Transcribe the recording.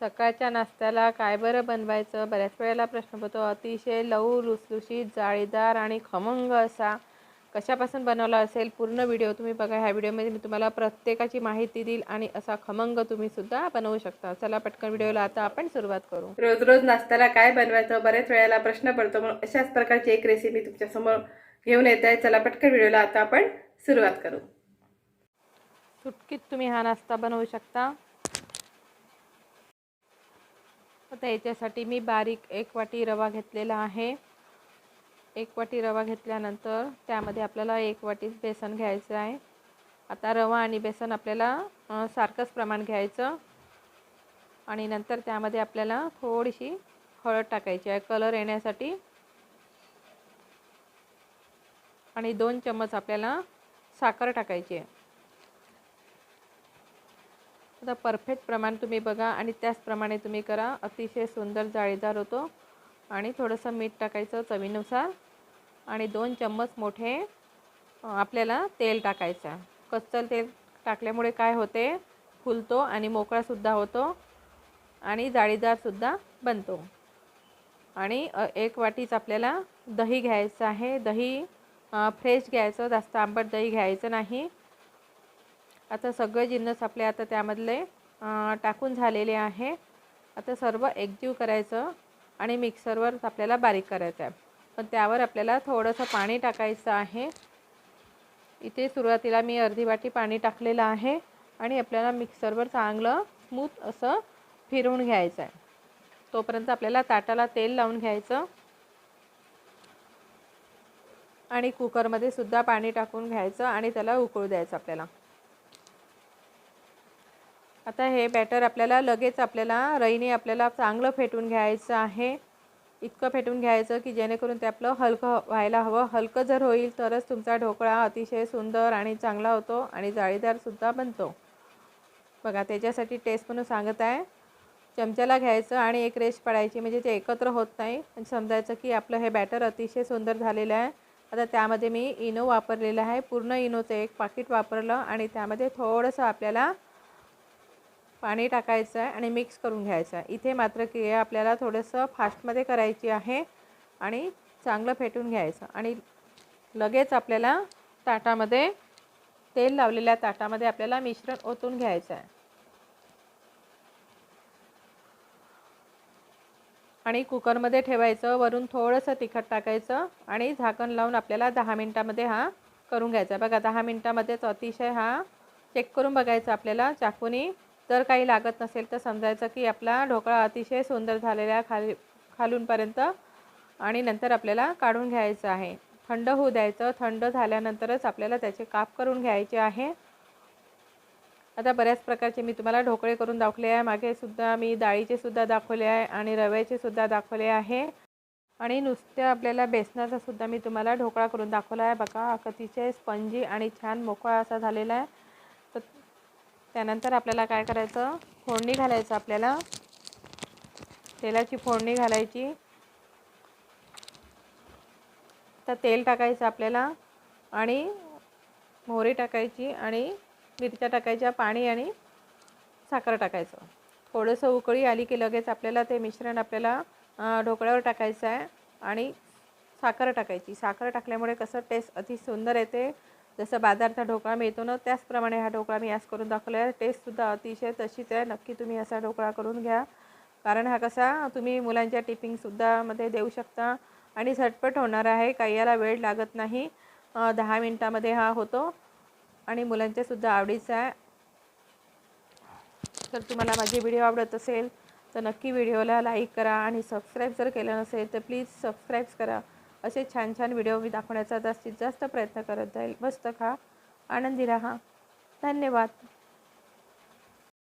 सकाळच्या नाश्त्याला काय बरं बनवायचं? बऱ्याच वेळेला प्रश्न पडतो. अतिशय लऊ लुसलुशीत जाळीदार आणि खमंग असा कशापासून बनवला असेल? पूर्ण व्हिडिओ तुम्ही बघा. ह्या व्हिडिओमध्ये मी तुम्हाला प्रत्येकाची माहिती देईल आणि असा खमंग तुम्ही सुद्धा बनवू शकता. चला पटकन व्हिडिओला आता आपण सुरुवात करू. रोज रोज नाश्त्याला काय बनवायचं? बऱ्याच वेळेला प्रश्न पडतो. म्हणून अशाच प्रकारची एक रेसिपी तुमच्यासमोर घेऊन येत आहे. चला पटकन व्हिडिओला आता आपण सुरुवात करू. सुटकीत तुम्ही हा नाश्ता बनवू शकता. आता याच्यासाठी मी बारीक एक वाटी रवा घेतलेला आहे. एक वाटी रवा घेतल्यानंतर त्यामध्ये आपल्याला एक वाटी बेसन घ्यायचं आहे. आता रवा आणि बेसन आपल्याला सारखंच प्रमाण घ्यायचं. आणि नंतर त्यामध्ये आपल्याला थोडीशी हळद टाकायची आहे कलर येण्यासाठी. आणि दोन चम्मच आपल्याला साखर टाकायची आहे. तर परफेक्ट प्रमाण तुम्ही बघा आणि त्याचप्रमाणे तुम्ही करा. अतिशय सुंदर जाळीदार होतो. आणि थोडंसं मीठ टाकायचं चवीनुसार. आणि दोन चम्मच मोठे आपल्याला तेल टाकायचं. कच्चल तेल टाकल्यामुळे काय होते? फुलतो आणि मोकळासुद्धा होतो. आणि जाळीदारसुद्धा बनतो. आणि एक वाटीच आपल्याला दही घ्यायचं आहे. दही फ्रेश घ्यायचं. जास्त आंबट दही घ्यायचं नाही. आता सगळे जिन्नस आपले आता त्यामधले टाकून झालेले आहे. आता सर्व एकजीव करायचं आणि मिक्सरवर आपल्याला बारीक करायचं आहे. पण त्यावर आपल्याला थोडंसं पाणी टाकायचं आहे. इथे सुरुवातीला मी अर्धी वाटी पाणी टाकलेलं आहे आणि आपल्याला मिक्सरवर चांगलं स्मूथ असं फिरवून घ्यायचं आहे. तोपर्यंत आपल्याला ताटाला तेल लावून घ्यायचं. आणि कुकरमध्ये सुद्धा पाणी टाकून घ्यायचं आणि त्याला उकळू द्यायचं आपल्याला. आता हे बॅटर आपल्याला लगेच आपल्याला रईने आपल्याला चांगलं फेटून घ्यायचं आहे. इतकं फेटून घ्यायचं की जेणेकरून ते आपलं हलकं व्हायला हवं. हलकं जर होईल तरच तुमचा ढोकळा अतिशय सुंदर आणि चांगला होतो आणि जाळीदारसुद्धा बनतो. बघा त्याच्यासाठी टेस्ट म्हणून सांगत आहे. चमच्याला घ्यायचं आणि एक रेश पडायची म्हणजे ते एकत्र होत नाही. आणि समजायचं की आपलं हे बॅटर अतिशय सुंदर झालेलं आहे. आता त्यामध्ये मी इनो वापरलेलं आहे. पूर्ण इनोचं एक पाकिट वापरलं आणि त्यामध्ये थोडंसं आपल्याला पाणी टाकायचं आहे आणि मिक्स करून घ्यायचं आहे. इथे मात्र क्रिया आपल्याला थोडंसं फास्टमध्ये करायची आहे आणि चांगलं फेटून घ्यायचं. आणि लगेच आपल्याला ताटामध्ये तेल लावलेल्या ताटामध्ये आपल्याला मिश्रण ओतून घ्यायचं आहे. आणि कुकरमध्ये ठेवायचं वरून थोडंसं तिखट टाकायचं आणि झाकण लावून आपल्याला दहा मिनटामध्ये हा करून घ्यायचा. बघा दहा मिनटामध्येच अतिशय हा चेक करून बघायचा आपल्याला. चाकूनी जर काही लागत नसेल तर समजायचं की आपला ढोकळा अतिशय सुंदर झालेला आहे खाली खालूनपर्यंत आणि नंतर आपल्याला काढून घ्यायचं आहे. थंड होऊ द्यायचं. थंड झाल्यानंतरच आपल्याला त्याचे काप करून घ्यायचे आहे. आता बऱ्याच प्रकारचे मी तुम्हाला ढोकळे करून दाखवले आहे. मागे सुद्धा मी डाळीचे सुद्धा दाखवले आहे आणि रव्याचे सुद्धा दाखवले आहे. आणि नुसत्या आपल्याला बेसनाचा सुद्धा मी तुम्हाला ढोकळा करून दाखवला आहे. बघा अतिशय स्पंजी आणि छान मोकळा असा झालेला आहे. त्यानंतर आपल्याला काय करायचं? फोडणी घालायचं आपल्याला. तेलाची फोडणी घालायची. तर तेल टाकायचं आपल्याला आणि मोहरी टाकायची आणि मिरच्या टाकायच्या पाणी आणि साखर टाकायचं. थोडंसं उकळी आली की लगेच आपल्याला ते मिश्रण आपल्याला ढोकळ्यावर टाकायचं आहे आणि साखर टाकायची. साखर टाकल्यामुळे कसं टेस्ट अति सुंदर येते. जसं बाजारचा ढोकळा मिळतो ना त्याचप्रमाणे हा ढोकळा मी आज करून दाखवला आहे टेस्टसुद्धा अतिशय तशीच आहे. नक्की तुम्ही असा ढोकळा करून घ्या. कारण हा कसा तुम्ही मुलांच्या टिफिनसुद्धा मध्ये देऊ शकता. आणि झटपट होणार आहे. काही याला वेळ लागत नाही. दहा मिनटामध्ये हा होतो. आणि मुलांच्यासुद्धा आवडीचा आहे. तर तुम्हाला माझे व्हिडिओ आवडत असेल तर नक्की व्हिडिओला लाईक करा. आणि सबस्क्राईब जर केलं नसेल तर प्लीज सबस्क्राईब करा. असे छान छान व्हिडिओ मी दाखवण्याचा जास्तीत जास्त प्रयत्न करत जाईल. मस्त खा. आनंदी राहा. धन्यवाद.